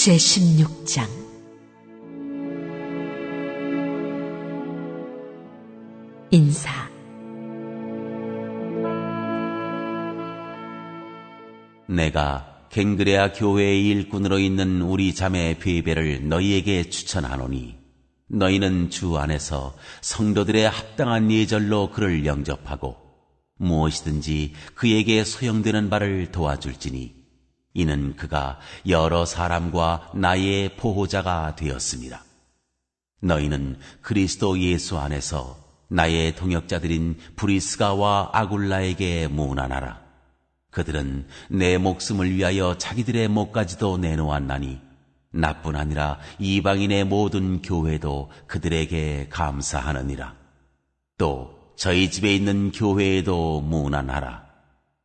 제16장. 인사. 내가 갱그레아 교회의 일꾼으로 있는 우리 자매 베베를 너희에게 추천하노니 너희는 주 안에서 성도들의 합당한 예절로 그를 영접하고 무엇이든지 그에게 소용되는 바를 도와줄지니 이는 그가 여러 사람과 나의 보호자가 되었습니다. 너희는 그리스도 예수 안에서 나의 동역자들인 브리스가와 아굴라에게 무난하라. 그들은 내 목숨을 위하여 자기들의 목까지도 내놓았나니 나뿐 아니라 이방인의 모든 교회도 그들에게 감사하느니라. 또 저희 집에 있는 교회에도 무난하라.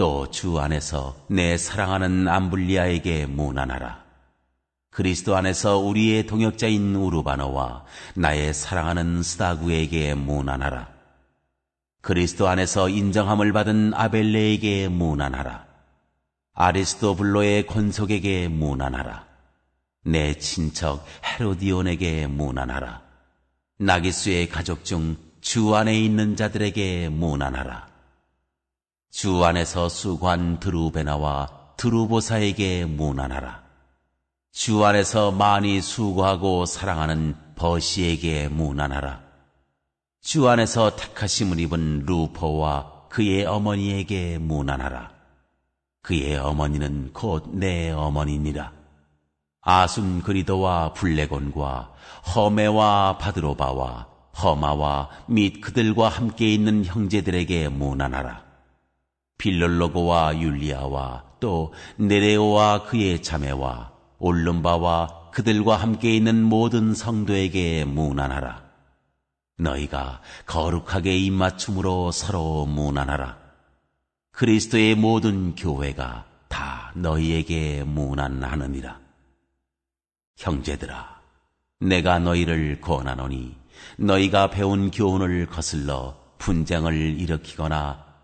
또 주 안에서 내 사랑하는 암블리아에게 무난하라. 그리스도 안에서 우리의 동역자인 우르바노와 나의 사랑하는 스다구에게 무난하라. 그리스도 안에서 인정함을 받은 아벨레에게 무난하라. 아리스도블로의 권속에게 무난하라. 내 친척 헤로디온에게 무난하라. 나기수의 가족 중 주 안에 있는 자들에게 무난하라. 주 안에서 수관 드루베나와 드루보사에게 무난하라. 주 안에서 많이 수고하고 사랑하는 버시에게 무난하라. 주 안에서 택하심을 입은 루퍼와 그의 어머니에게 무난하라. 그의 어머니는 곧 내 어머니니라. 아순 그리도와 블레곤과 허메와 바드로바와 허마와 및 그들과 함께 있는 형제들에게 무난하라. 빌롤로고와 율리아와 또 네레오와 그의 자매와 올름바와 그들과 함께 있는 모든 성도에게 무난하라. 너희가 거룩하게 입맞춤으로 서로 무난하라. 그리스도의 모든 교회가 다 너희에게 무난하느니라. 형제들아, 내가 너희를 권하노니 너희가 배운 교훈을 거슬러 분쟁을 일으키거나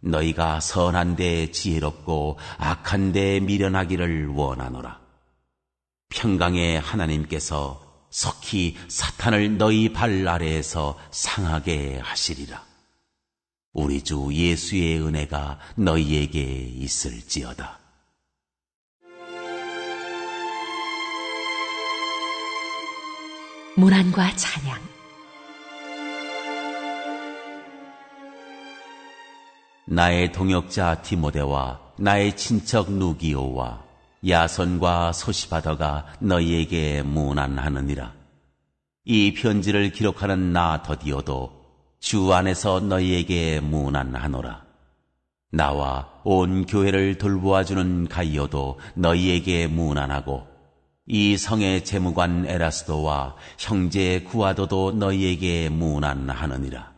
너희가 선한데 지혜롭고 악한데 미련하기를 원하노라. 평강의 하나님께서 석히 사탄을 너희 발 아래에서 상하게 하시리라. 우리 주 예수의 은혜가 너희에게 있을지어다. 문안과 찬양 나의 동역자 디모데와 나의 친척 누기오와 야손과 소시바더가 너희에게 무난하느니라. 이 편지를 기록하는 나 더디오도 주 안에서 너희에게 무난하노라. 나와 온 교회를 돌보아주는 가이오도 너희에게 무난하고 이 성의 재무관 에라스도와 형제 구아도도 너희에게 무난하느니라.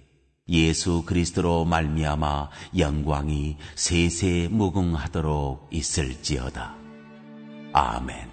예수 그리스도로 말미암아 영광이 세세 무궁하도록 있을지어다. 아멘.